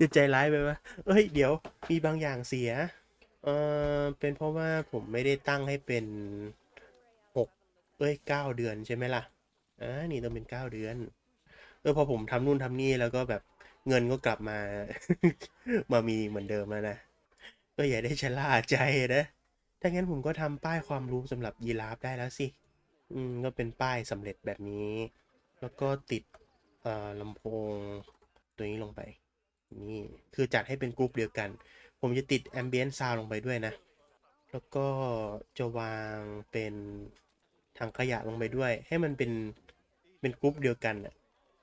จะใจร้ายไปวะเอ้ย เดี๋ยวมีบางอย่างเสีย เออเป็นเพราะว่าผมไม่ได้ตั้งให้เป็นหกเอ้ยเก้าเดือนใช่ไหมล่ะอ่านี่ต้องเป็นเก้าเดือน เออพอผมทำนู่นทำนี่แล้วก็แบบเงินก็กลับมา มามีเหมือนเดิมแล้วนะก็อย่าได้ชะล่าใจนะถ้างั้นผมก็ทำป้ายความรู้สำหรับยีราฟได้แล้วสิ อืมก็เป็นป้ายสำเร็จแบบนี้ แล้วก็ติดเอ่อลำโพงตัวนี้ลงไป นี่คือจัดให้เป็นกรุ๊ปเดียวกัน ผมจะติด Ambient Sound ลงไปด้วยนะ แล้วก็จะวางเป็นถังขยะลงไปด้วย ให้มันเป็นเป็นกรุ๊ปเดียวกันน่ะ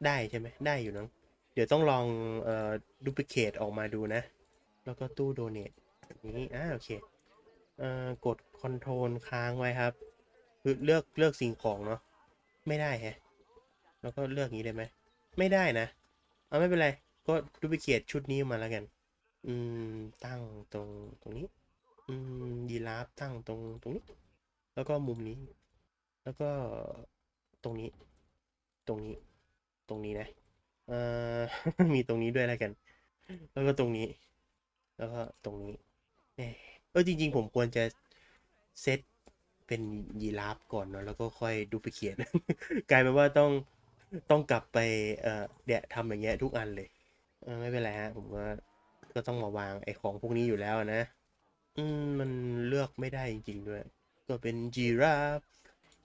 ได้ใช่ไหมได้อยู่นอะเดี๋ยวต้องลองเอ่อดูพิเคทออกมาดูนะ แล้วก็ตู้โดเนทนี้อ่าโอเคเอ่อกดคอนโทรลค้างไว้ครับคือเลือกเลือกสิ่งของเนาะไม่ได้แฮะแล้วก็เลือกอย่างนี้ได้ไหมไม่ได้นะ เอาไม่เป็นไร ก็ดูพิเคทชุดนี้มาแล้วกัน อืม ตั้งตรงตรงนี้ อืมยีราฟตั้งตรงตรงนี้ แล้วก็มุมนี้ แล้วก็ตรงนี้ ตรงนี้ ตรงนี้นะ เอ่อ มีตรงนี้ด้วยแล้วกัน แล้วก็ตรงนี้ แล้วก็ตรงนี้เอะเออจริง ๆ ผมควรจะเซตเป็นยีราฟก่อนเนาะแล้วก็ค่อยดูไปเขียน กลายเป็นว่าต้องต้องกลับไปเอ่อเนี่ยทำอย่างเงี้ยทุกอันเลย ไม่เป็นไรฮะ ผมก็ก็ต้องมาวางไอ้ของพวกนี้อยู่แล้วนะ อืมมันเลือกไม่ได้จริงๆด้วย ก็เป็นจีราฟ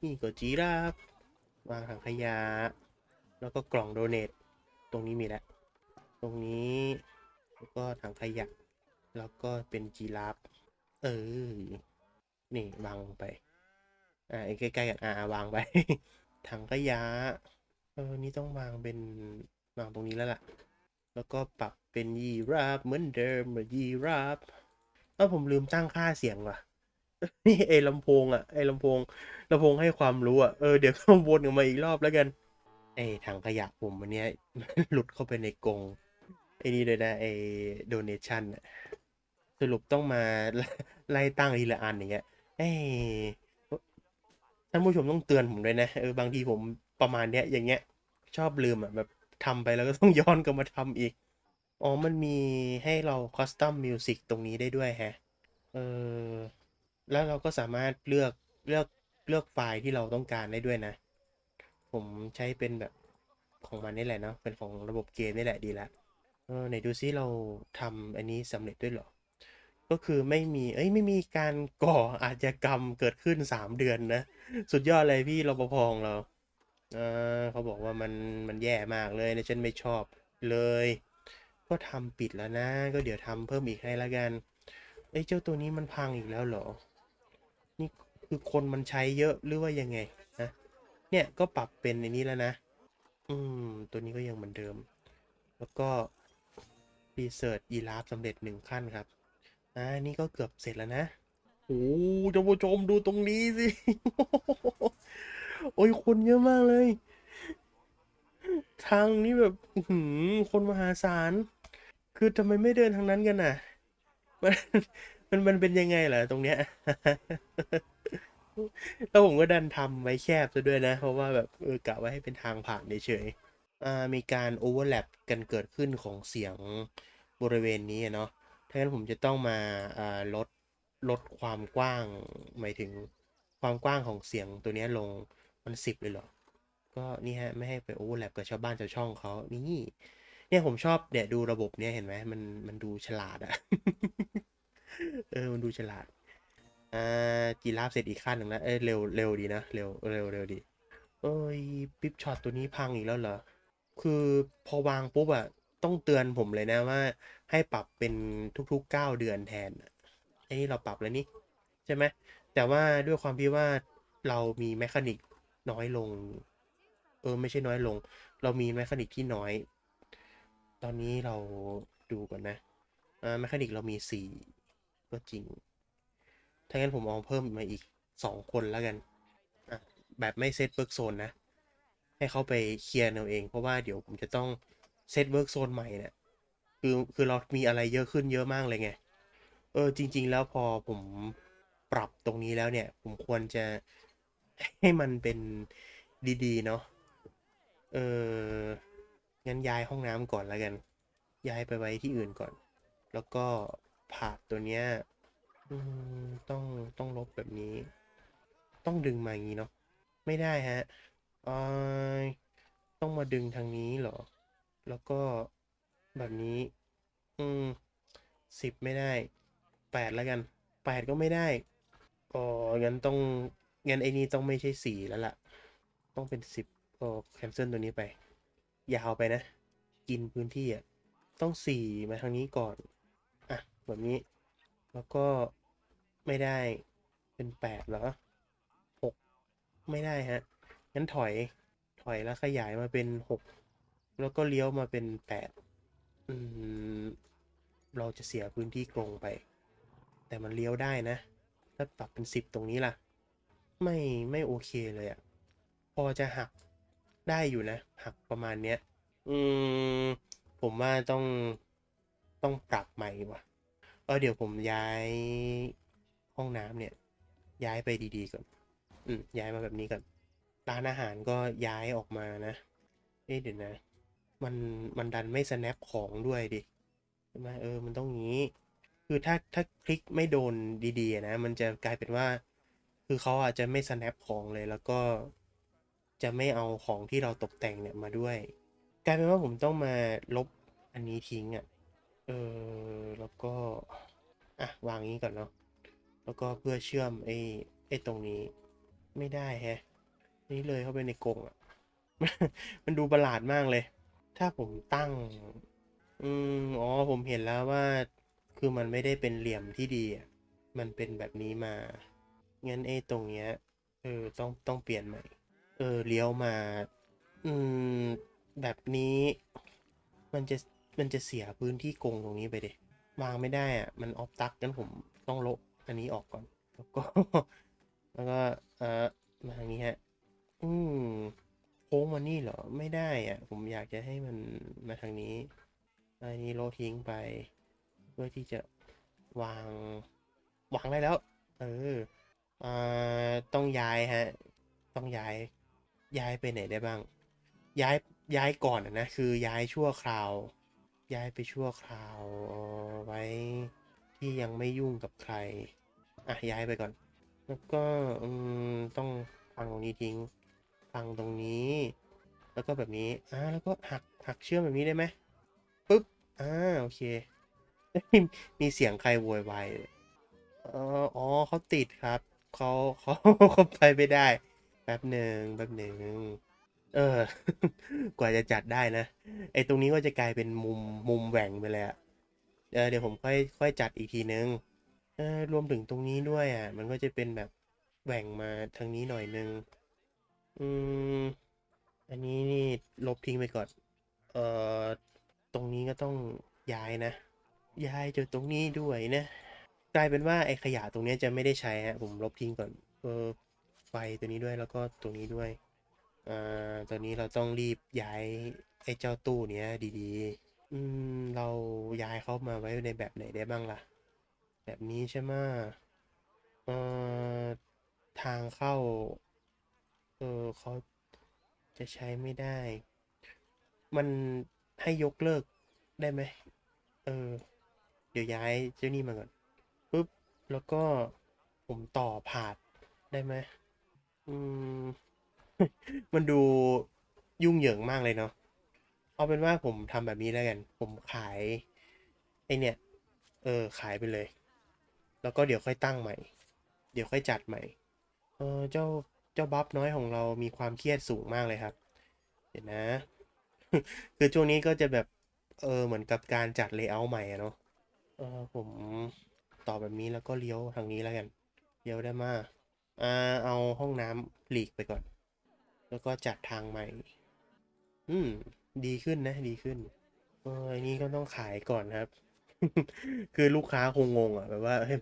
นี่ก็จีราฟวางถังขยะ แล้วก็กล่องโดเนทตรงนี้มีแล้ว ตรงนี้แล้วก็ถังขยะ แล้วก็เป็นจีราฟเออ นี่วางไป อ่าไอ้ใกล้ๆกันอ่าวางไป ถังขยะ เออ นี่ต้องวางเป็นวางตรงนี้แล้วล่ะ แล้วก็ปรับเป็นยีราฟเหมือนเดิมหมือยีราฟเออผมลืมตั้งค่าเสียงว่ะนี่ไอ้ลำโพงอะไอ้ลำโพงลำโพงให้ความรู้อะเออเดี๋ยวก็วนกันมาอีกรอบแล้วกันไอ้ถังขยะผมวันเนี้ยหลุดเข้าไปในกรงไอ้นี่เลยนะไอ้โดเนชั่นสรุปต้องมาไล่ตั้งทีละอันอย่างเงี้ยเอ้ท่านผู้ชมต้องเตือนผมด้วยนะเออบางทีผมประมาณเนี้ยอย่างเงี้ย ชอบลืมอะแบบ ทำไปแล้วก็ต้องย้อนกลับมาทำอีก อ๋อ มันมีให้เราคอสตอมมิวสิกตรงนี้ได้ด้วยแฮะ เออ แล้วเราก็สามารถเลือกเลือกเลือกไฟล์ที่เราต้องการได้ด้วยนะ ผมใช้เป็นแบบของมันนี่แหละเนาะ เป็นของระบบเกมนี่แหละดีละ เออไหนดูซิเราทำอันนี้สำเร็จด้วยหรอ ก็คือไม่มี เอ้ยไม่มีการก่ออาชญากรรมเกิดขึ้นสามเดือนนะ สุดยอดเลยพี่รปภของเรา เออเขาบอกว่ามันมันแย่มากเลยนะฉันไม่ชอบเลย ก็ทำปิดแล้วนะ ก็เดี๋ยวทำเพิ่มอีกให้ละกันเอ้เจ้าตัวนี้มันพังอีกแล้วเหรอ นี่คือคนมันใช้เยอะหรือว่ายังไงนะเนี่ยก็ปรับเป็นในนี้แล้วนะ อืม ตัวนี้ก็ยังเหมือนเดิม แล้วก็รีเสิร์ชยีราฟสำเร็จหนึ่งขั้นครับอ่านี่ก็เกือบเสร็จแล้วนะโอ้ท่านผู้ชมดูตรงนี้สิ โอ้ยคนเยอะมากเลย ทางนี้แบบหือคนมหาศาล คือทำไมไม่เดินทางนั้นกันน่ะ มันมันมันเป็นยังไงล่ะตรงเนี้ย แล้วผมก็ดันทำไว้แคบซะด้วยนะ เพราะว่าแบบเออกะไว้ให้เป็นทางผ่านเฉยๆมีการโอเวอร์แลปกันเกิดขึ้นของเสียงบริเวณนี้เนาะถ้างั้นผมจะต้องมาลดลดความกว้างหมายถึงความกว้างของเสียงตัวนี้ลง มันสิบเลยเหรอ ก็นี่ฮะ ไม่ให้ไปโอเวอร์แลปกับชาวบ้านชาวช่องเขานี่เนี่ยผมชอบเนี่ยดูระบบเนี่ยเห็นไหมมันมันดูฉลาดอะเออมันดูฉลาดอ่าจีราฟเสร็จอีกขั้นหนึ่งแล้วเอ้ยเร็วเร็วดีนะเร็วเร็วเร็วดีเอ้ยปิ๊บช็อตตัวนี้พังอีกแล้วเหรอ คือพอวางปุ๊บอะต้องเตือนผมเลยนะว่า ให้ปรับเป็นทุกๆเก้าเดือนแทนอะไอ้นี่เราปรับแล้วนี่ใช่ไหมแต่ว่าด้วยความที่ว่าเรามีแมคานิก น้อยลง เออ ไม่ใช่น้อยลง เรามีแมคานิกที่น้อย ตอนนี้เราดูก่อนนะอ่าแมคานิกเรามีสี่ก็จริง ถ้างั้นผมเอาเพิ่มมาอีกสองคนแล้วกันอะแบบไม่เซตเวิร์กโซนนะ ให้เขาไปเคลียร์เอาเอง เพราะว่าเดี๋ยวผมจะต้องเซตเวิร์กโซนใหม่เนี่ยคือคือเรามีอะไรเยอะขึ้นเยอะมากเลยไง เออจริง ๆ แล้วพอผมปรับตรงนี้แล้วเนี่ย ผมควรจะ ให้มันเป็นดีๆ เนาะ เออ งั้นย้ายห้องน้ำก่อนแล้วกัน ย้ายไปไว้ที่อื่นก่อน แล้วก็ผาดตัวเนี้ยต้องต้องลบแบบนี้ ต้องดึงมาอย่างนี้เนาะ ไม่ได้ฮะเออต้องมาดึงทางนี้เหรอ แล้วก็แบบนี้ อืมสิบไม่ได้แปดแล้วกันแปดก็ไม่ได้อ๋องั้นต้อง งั้นไอ้นี่ต้องไม่ใช่สี่แล้วล่ะ ต้องเป็นสิบก็แคนเซิลตัวนี้ไป ยาวไปนะ กินพื้นที่อะ ต้องสี่มาทางนี้ก่อน อะ แบบนี้ แล้วก็ไม่ได้เป็นแปดเหรอหกไม่ได้ฮะ งั้นถอย ถอยแล้วขยายมาเป็นหกแล้วก็เลี้ยวมาเป็นแปดอืมเราจะเสียพื้นที่กรงไป แต่มันเลี้ยวได้นะ ถ้าปรับเป็นสิบตรงนี้ล่ะ ไม่ไม่โอเคเลยอะ่ะพอจะหักได้อยู่นะ หักประมาณเนี้ย อืม ผมว่าต้องต้องปรับใหม่ว่ะเออเดี๋ยวผมย้ายห้องน้ำเนี่ย ย้ายไปดีๆก่อน อืมย้ายมาแบบนี้ก่อนร้านอาหารก็ย้ายออกมานะ เอ๊ะเดี๋ยวนะ มันมันดันไม่ snap ของด้วยดิใช่ไหมเออ มันต้องงี้ คือถ้าถ้าคลิกไม่โดนดีๆนะ มันจะกลายเป็นว่า คือเขาอาจจะไม่ snap ของเลยแล้วก็จะไม่เอาของที่เราตกแต่งเนี่ยมาด้วย กลายเป็นว่าผมต้องมาลบอันนี้ทิ้งอะ่ะ เออ แล้วก็ อะ วางนี้ก่อนเนาะ แล้วก็เพื่อเชื่อมไอ้ไอ้ตรงนี้ ไม่ได้แฮะ นี่เลยเข้าไปในกรงอะ มันดูประหลาดมากเลย ถ้าผมตั้ง อืมอ๋อ ผมเห็นแล้วว่า คือมันไม่ได้เป็นเหลี่ยมที่ดีอะมันเป็นแบบนี้มา งั้นไอ้ตรงเนี้ยเออต้องต้องเปลี่ยนใหม่ เออเลี้ยวมา อืม แบบนี้มันจะมันจะเสียพื้นที่กงตรงนี้ไปเดวางไม่ได้อะมันออฟตักงั้นผมต้องลบอันนี้ออกก่อน แล้วก็ แล้วก็เออมาทางนี้ฮะ อืมโค้งมานี่เหรอไม่ได้อะ ผมอยากจะให้มันมาทางนี้อันนี้โลทิ้งไป เพื่อที่จะวางวางได้แล้ว เออ อ่าต้องย้ายฮะ ต้องย้ายย้ายไปไหนได้บ้าง ย้ายย้ายก่อนนะคือย้ายชั่วคราว ย้ายไปชั่วคราวเอาไว้ที่ยังไม่ยุ่งกับใครอะย้ายไปก่อน แล้วก็อืมต้องพังตรงนี้ทิ้งพังตรงนี้ แล้วก็แบบนี้อ่าแล้วก็หักหักเชื่อมแบบนี้ได้ไหมปึ๊บอ่าโอเค มีเสียงใครโวยวายเอออ๋อเขาติดครับ เขาเขาเขาไปไม่ได้ แป๊บหนึ่งแป๊บหนึ่งเออ กว่าจะจัดได้นะ ไอตรงนี้ก็จะกลายเป็นมุมมุมแหว่งไปเลยอะเออเดี๋ยวผมค่อยค่อยจัดอีกทีนึงเออรวมถึงตรงนี้ด้วยอะ มันก็จะเป็นแบบแหว่งมาทางนี้หน่อยนึง อืม อันนี้นี่ลบทิ้งไปก่อน เอ่อ ตรงนี้ก็ต้องย้ายนะ ย้ายจากตรงนี้ด้วยนะ กลายเป็นว่าไอ้ขยะตรงนี้จะไม่ได้ใช้ฮะผมลบทิ้งก่อนเออไฟตัวนี้ด้วยแล้วก็ตรงนี้ด้วยอ่าตอนนี้เราต้องรีบย้ายไอ้เจ้าตู้เนี้ยดีๆ อืมเราย้ายเขามาไว้ในแบบไหนได้บ้างล่ะ แบบนี้ใช่ไหมเอ่อทางเข้า เออเขาจะใช้ไม่ได้ มันให้ยกเลิกได้ไหม เออ เดี๋ยวย้ายเจ้านี่มาก่อน แล้วก็ผมต่อผาดได้ไหมอืม มันดูยุ่งเหยิงมากเลยเนาะเอาเป็นว่าผมทำแบบนี้แล้วกัน ผมขายไอเนี่ย เออ ขายไปเลย แล้วก็เดี๋ยวค่อยตั้งใหม่ เดี๋ยวค่อยจัดใหม่ เออเจ้าเจ้าบัฟน้อยของเรามีความเครียดสูงมากเลยครับ เดี๋ยวนะ คือช่วงนี้ก็จะแบบ เออ เหมือนกับการจัดเลเยอร์ใหม่อะเนาะ เออผม ต่อแบบนี้แล้วก็เลี้ยวทางนี้แล้วกัน เลี้ยวได้มากอ่าเอาห้องน้ำหลีกไปก่อน แล้วก็จัดทางใหม่ อืม ดีขึ้นนะ ดีขึ้นเอออันนี้ก็ต้องขายก่อนครับ คือลูกค้าคงงงอะแบบว่าเฮ้ย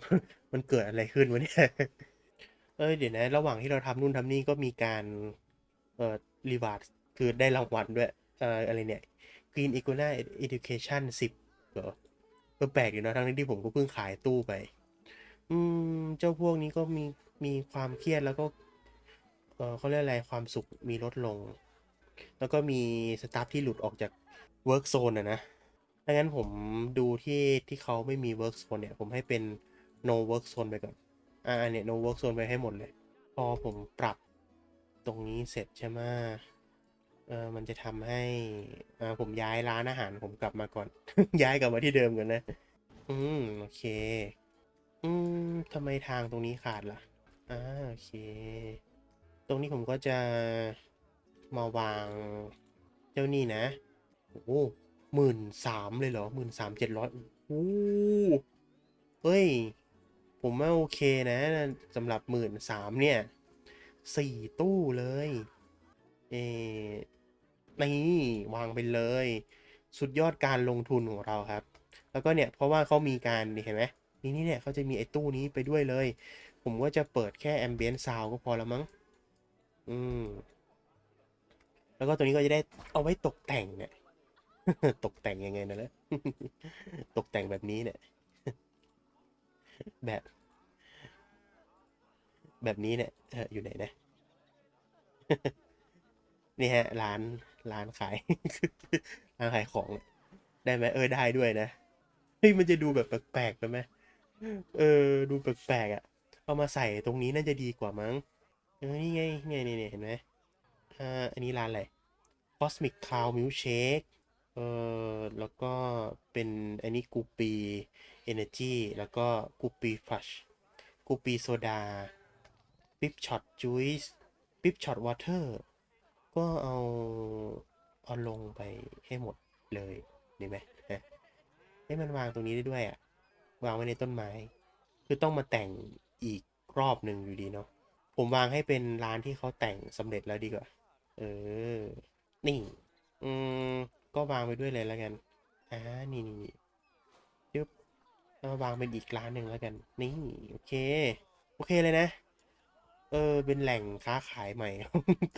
มันเกิดอะไรขึ้นวะเนี่ย เอ้ยเดี๋ยวนะ ระหว่างที่เราทำนู่นทำนี่ก็มีการ เอ่อรีวาร์ดคือได้รางวัลด้วย เอ่ออะไรเนี่ย Green Iguana Education 10เหรอ เออแปลกอยู่นะทั้งที่ผมก็เพิ่งขายตู้ไป อืม เจ้าพวกนี้ก็มีมีความเครียดแล้วก็ เออเขาเรียกอะไรความสุขมีลดลง แล้วก็มีสตาฟที่หลุดออกจากเวิร์กโซนอะนะถ้างั้นผมดูที่ที่เขาไม่มี work zone เนี่ย ผมให้เป็น no work zone ไปก่อน อ่าเนี่ย no work zone ไปให้หมดเลย พอผมปรับตรงนี้เสร็จใช่ไหม เออมันจะทำให้อ่าผมย้ายร้านอาหารผมกลับมาก่อน ย้ายกลับมาที่เดิมก่อนนะ อืมโอเค อืมทำไมทางตรงนี้ขาดล่ะอ่าโอเค ตรงนี้ผมก็จะมาวางเจ้านี่นะโอ้หมื่นสามเลยเหรอหมื่นสามเจ็ดร้อยโอ้เฮ้ย ผมว่าโอเคนะสำหรับหมื่นสามเนี่ยสี่ตู้เลย เออ นี่วางไปเลย สุดยอดการลงทุนของเราครับ แล้วก็เนี่ยเพราะว่าเขามีการนี่เห็นไหมนี่นี่เนี่ยเขาจะมีไอ้ตู้นี้ไปด้วยเลย ผมก็จะเปิดแค่ ambient sound ก็พอแล้วมั้งอืมแล้วก็ตัวนี้ก็จะได้เอาไว้ตกแต่งเนี่ยตกแต่งยังไงนะล่ะตกแต่งแบบนี้เนี่ย แบบ แบบนี้เนี่ยอยู่ไหนนะนี่ฮะร้าน ร้านขาย ร้านขายของได้ไหมเออได้ด้วยนะเฮ้ยมันจะดูแบบแปลกๆไปไหมเออ ดูแปลกๆอะ เอามาใส่ตรงนี้น่าจะดีกว่ามั้งเออนี่ไงเนี่ยเนี่ยเห็นไหมอ่าอันนี้ร้านอะไร Cosmic Cloud Milkshake เออแล้วก็เป็นอันนี้กูปี Energy แล้วก็กูปีฟ u ชกูปีโซดา ปิ๊บช็อตจูสปิ๊บช็อตวอเตอร์ ก็เอาเอาลงไปให้หมดเลยดีไหมฮะให้มันวางตรงนี้ได้ด้วยอะ่ะวางไว้ในต้นไม้ คือต้องมาแต่งอีกรอบหนึ่งอยู่ดีเนาะผมวางให้เป็นร้านที่เขาแต่งสำเร็จแล้วดีกว่า เออ นี่ อืม ก็วางไปด้วยเลยแล้วกัน อ่า นี่นี่นี่ยึบเอามาวางเป็นอีกร้านหนึ่งแล้วกัน นี่ โอเค โอเคเลยนะ เออ เป็นแหล่งค้าขายใหม่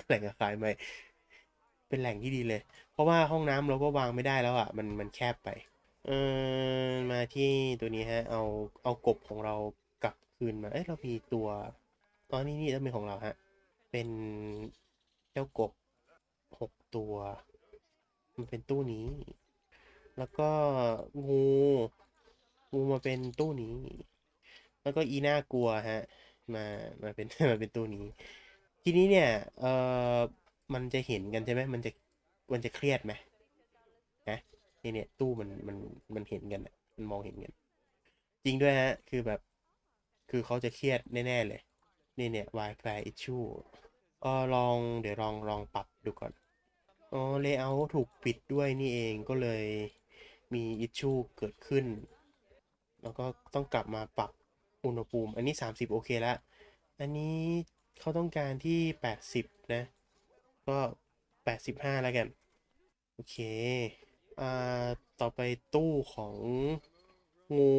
แหล่งค้าขายใหม่ เป็นแหล่งที่ดีเลย เพราะว่าห้องน้ำเราก็วางไม่ได้แล้วอะ มันมันแคบไป เออมาที่ตัวนี้ฮะ เอาเอากบของเรากลับคืนมา เอ้ยเรามีตัวอ๋อนี่นี่ต้องเป็นของเราฮะ เป็นเจ้ากบหกตัว มันเป็นตู้นี้ แล้วก็งูงูมาเป็นตู้นี้ แล้วก็อีน่ากลัวฮะ มามาเป็นมาเป็นตู้นี้ ทีนี้เนี่ยเออมันจะเห็นกันใช่ไหมมันจะมันจะเครียดไหมนะนี่เนี่ยตู้มันมันมันเห็นกันมันมองเห็นกันจริงด้วยฮะ คือแบบ คือเขาจะเครียดแน่ ๆ เลย นี่เนี่ย Wi-Fi issue เออลองเดี๋ยวลองลองปรับดูก่อนอ๋อ layout ถูกปิดด้วยนี่เองก็เลยมี issue เกิดขึ้น แล้วก็ต้องกลับมาปรับ อุณหภูมิ อันนี้ 30 โอเคแล้วอันนี้เขาต้องการที่ 80 นะ ก็ 85 แล้วกัน โอเค อ่า ต่อไปตู้ของงู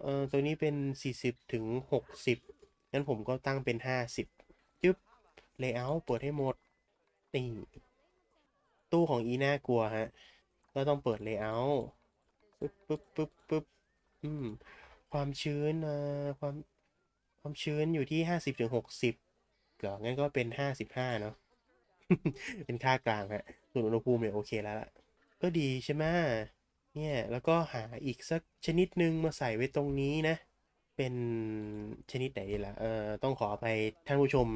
เอ่อตัวนี้เป็น 40 ถึง 60 งั้นผมก็ตั้งเป็น 50จึ๊บ layout เปิดให้หมด นี่ ตู้ของอีน่ากลัวฮะ ก็ต้องเปิด layout ปึ๊บปึ๊บปึ๊บปึ๊บอืม ความชื้นอ่าความความชื้นอยู่ที่ห้าสิบถึงหกสิบเหรองั้นก็เป็นห้าสิบห้าเนาะเป็นค่ากลางฮะส่วนอุณหภูมิเนี่ยโอเคแล้วล่ะ ก็ดีใช่ไหมเนี่ยแล้วก็หาอีกสักชนิดหนึ่งมาใส่ไว้ตรงนี้นะ เป็นชนิดไหนดีล่ะเอ่อต้องขออภัยท่านผู้ชม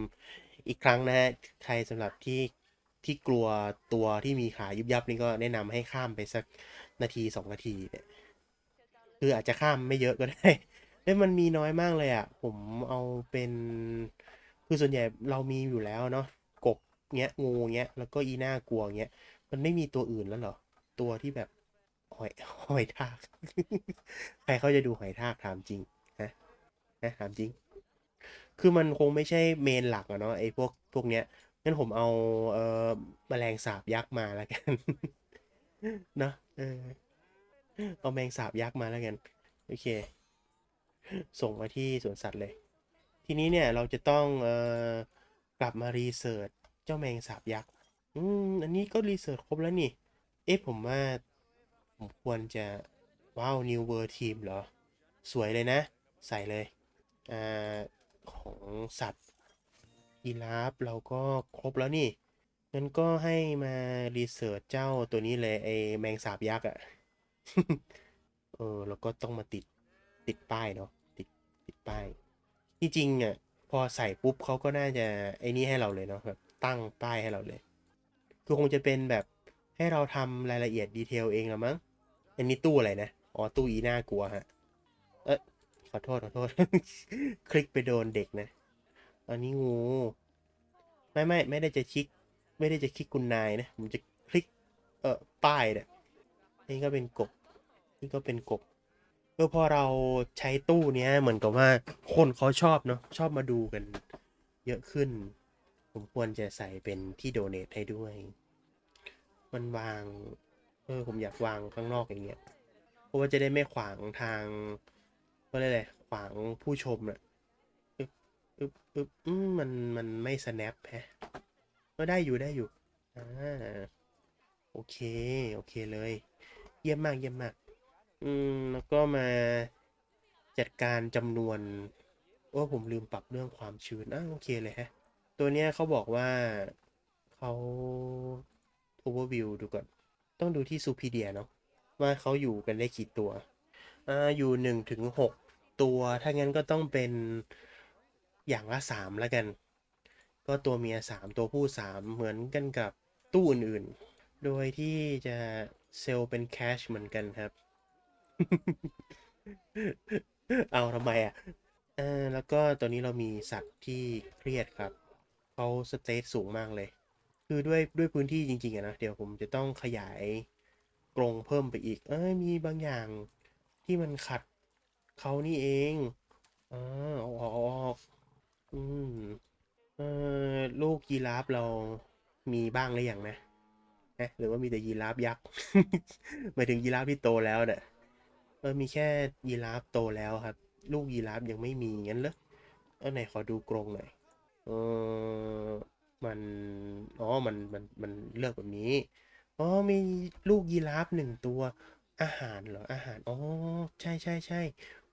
อีกครั้งนะฮะใครสำหรับที่ที่กลัวตัวที่มีขายุบยับนี่ก็แนะนำให้ข้ามไปสักนาทีสองนาทีเนี่ย คืออาจจะข้ามไม่เยอะก็ได้เอ้ยมันมีน้อยมากเลยอะ ผมเอาเป็น คือส่วนใหญ่เรามีอยู่แล้วเนาะกบเงี้ยงูเงี้ยแล้วก็อีน่ากลัวเงี้ยมันไม่มีตัวอื่นแล้วเหรอ ตัวที่แบบหอยหอยทากใครเขาจะดูหอยทากถามจริงนะนะถามจริง คือมันคงไม่ใช่เมนหลักอะเนาะไอ้พวกพวกเนี้ยงั้นผมเอาเอ่อแมลงสาบยักษ์มาแล้วกัน เนอะเออ เอาแมงสาบยักษ์มาแล้วกันโอเค ส่งมาที่สวนสัตว์เลย ทีนี้เนี่ยเราจะต้องเอ่อกลับมารีเสิร์ชเจ้าแมงสาบยักษ์อืมอันนี้ก็รีเสิร์ชครบแล้วนี่ เอ๊ะผมว่าผมควรจะว้าว New World Team เหรอ สวยเลยนะ ใส่เลยอ่าของสัตว์ยีราฟเราก็ครบแล้วนี่งั้นก็ให้มารีเสิร์ชเจ้าตัวนี้เลยไอแมงสาบยักษ์อะ เออแล้วก็ต้องมาติดติดป้ายเนาะติดติดป้ายที่จริงอะพอใส่ปุ๊บเขาก็น่าจะไอ้นี่ให้เราเลยเนาะแบบตั้งป้ายให้เราเลย คือคงจะเป็นแบบให้เราทำรายละเอียดดีเทลเองละมั้งอันนี้ตู้อะไรนะอ๋อตู้อีน่ากลัวฮะเอ๊ะขอโทษขอโทษ คลิกไปโดนเด็กนะอันนี้งูไม่ไม่ไม่ได้จะคลิก ไม่ได้จะคลิกคุณนายนะผมจะคลิกเออป้ายเนี่ย นี่ก็เป็นกบ นี่ก็เป็นกบเออพอเราใช้ตู้เนี้ยเหมือนกับว่าคนเขาชอบเนาะชอบมาดูกัน เยอะขึ้น ผมควรจะใส่เป็นที่โดเนทให้ด้วย มันวาง เออผมอยากวางข้างนอกอย่างเงี้ย เพราะว่าจะได้ไม่ขวางทางว่าอะไรยขวางผู้ชมอะอึบอึบอึบมันมันไม่ snap แฮะก็ได้อยู่ได้อยู่อ่า โอเค โอเคเลย เยี่ยมมากเยี่ยมมาก อืม แล้วก็มาจัดการจำนวนโอ้ผมลืมปรับเรื่องความชื้นอะโอเคเลยฮะ ตัวเนี้ยเขาบอกว่าเขา overview ดูก่อน ต้องดูที่ Supedia เนาะว่าเขาอยู่กันได้กี่ตัว อ่า อยู่หนึ่งถึงหกตัว ถ้างั้นก็ต้องเป็นอย่างละสามแล้วกัน ก็ตัวเมียสามตัวผู้สามเหมือนกันกับตู้อื่นๆ โดยที่จะเซลล์เป็นแคชเหมือนกันครับ เอาทำไมอะเออแล้วก็ตัวนี้เรามีสัตว์ที่เครียดครับเขาสเตทสูงมากเลย คือด้วยด้วยพื้นที่จริงๆอะนะเดี๋ยวผมจะต้องขยายกรงเพิ่มไปอีก เอ้ยมีบางอย่างที่มันขัดเขานี่เองอ่าเอออกเอาออกอืมเออลูกยีราฟเรามีบ้างหรือยังนะ หรือว่ามีแต่ยีราฟยักษ์หมายถึงยีราฟที่โตแล้วเนี่ยเออมีแค่ยีราฟโตแล้วครับ ลูกยีราฟยังไม่มีงั้นเหรอเออไหนขอดูกรงหน่อยเออมันอ๋อมันมันมันเลือกแบบนี้อ๋อมีลูกยีราฟหนึ่งตัวอาหารเหรออาหารอ๋อใช่ใช่ใช่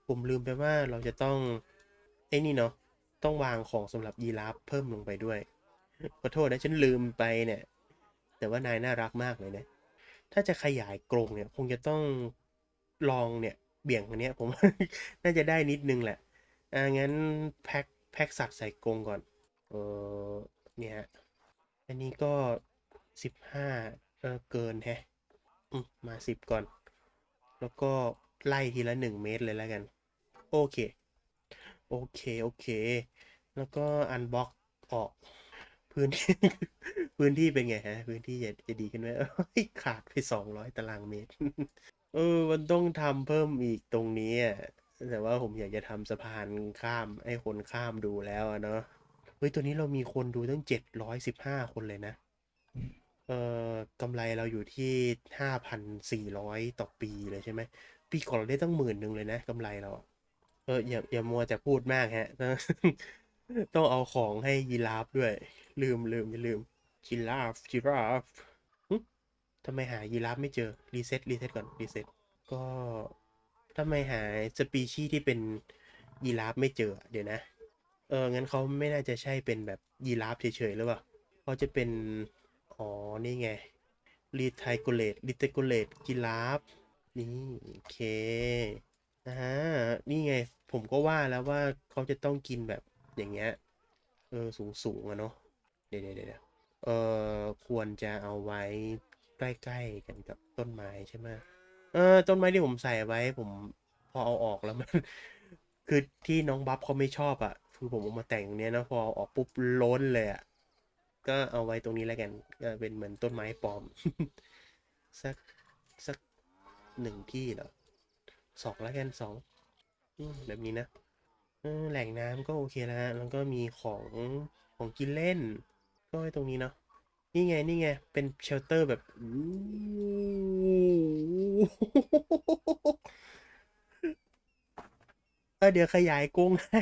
ผมลืมไปว่าเราจะต้องไอ้นี่เนาะต้องวางของสำหรับยีราฟเพิ่มลงไปด้วยขอโทษนะฉันลืมไปเนี่ย แต่ว่านายน่ารักมากเลยนะ ถ้าจะขยายกรงเนี่ย คงจะต้องลองเนี่ย เบี่ยงอันเนี้ยผมน่าจะได้นิดนึงแหละอ่างั้นแพ็คแพ็คสัตว์ใส่กรงก่อน เออเนี่ยอันนี้ก็สิบห้าเออเกินแฮะมมาสิบก่อน แล้วก็ไล่ทีละหนึ่งเมตรเลยแล้วกัน โอเค โอเค โอเค แล้วก็อันบล็อกออก พื้นที่พื้นที่เป็นไงฮะ พื้นที่จะจะดีขึ้นไหมขาดไปสองร้อยตารางเมตร เออ มันต้องทำเพิ่มอีกตรงนี้อะแต่ว่าผมอยากจะทำสะพานข้ามให้คนข้ามดูแล้วเนาะเฮ้ยตัวนี้เรามีคนดูตั้งเจ็ดร้อยสิบห้าคนเลยนะ เอ่อกำไรเราอยู่ที่ห้าพันสี่ร้อยต่อปีเลยใช่ไหมปีก่อนเราได้ตั้งหมื่นหนึ่งเลยนะกำไรเรา เอออย่าอย่ามัวแต่พูดมากฮะ ต้องเอาของให้ยีราฟด้วย ลืมลืมอย่าลืมยีราฟยีราฟทำไมหายีราฟไม่เจอ รีเซ็ตรีเซ็ตก่อน รีเซ็ตก็ทำไมหาสปีชีที่เป็นยีราฟไม่เจอ เดี๋ยวนะ เออ งั้นเขาไม่น่าจะใช่เป็นแบบยีราฟเฉยๆหรือเปล่าเขาจะเป็น อ๋อ นี่ไงรีไทโกเลตรีไทโกเลตยีราฟนี่โอเคนะฮะนี่ไง ผมก็ว่าแล้วว่าเขาจะต้องกินแบบ อย่างเงี้ยเออสูงสูงอะเนาะเดี๋ยวเดี๋ยวเดี๋ยวเออควรจะเอาไว้ใกล้ๆกันกับต้นไม้ใช่ไหมเออต้นไม้ที่ผมใส่ไว้ ผมพอเอาออกแล้วมัน คือที่น้องบัฟเขาไม่ชอบอะคือผมเอามาแต่งตรงเนี้ยนะพอเอาออกปุ๊บล้นเลยอะก็เอาไว้ตรงนี้แล้วกันก็เป็นเหมือนต้นไม้ปลอม สักสักหนึ่งที่เหรอสองแล้วกันสองแบบนี้นะ แหล่งน้ำก็โอเคแล้วฮะ แล้วก็มีของของกินเล่น ก็ไว้ตรงนี้เนาะ นี่ไง นี่ไง เป็นเชลเตอร์แบบ เออเดี๋ยวขยายกรงให้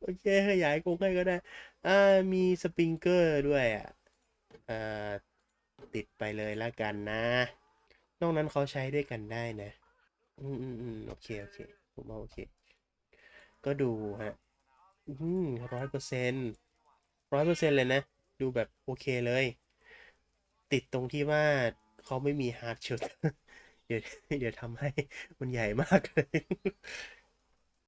โอเค ขยายกรงให้ก็ได้ อ่า มีสปริงเกอร์ด้วยอะอ่อติดไปเลยละกันนะ นอกนั้นเขาใช้ด้วยกันได้นะ อืมอืมอืมโอเค โอเค ผมว่าโอเค ก็ดูฮะอืมร้อยเปอร์เซ็นต์ร้อยเปอร์เซ็นต์เลยนะ ดูแบบโอเคเลย ติดตรงที่ว่าเขาไม่มีฮาร์ดชุดเดี๋ยวเดี๋ยวทำให้มันใหญ่มากเลย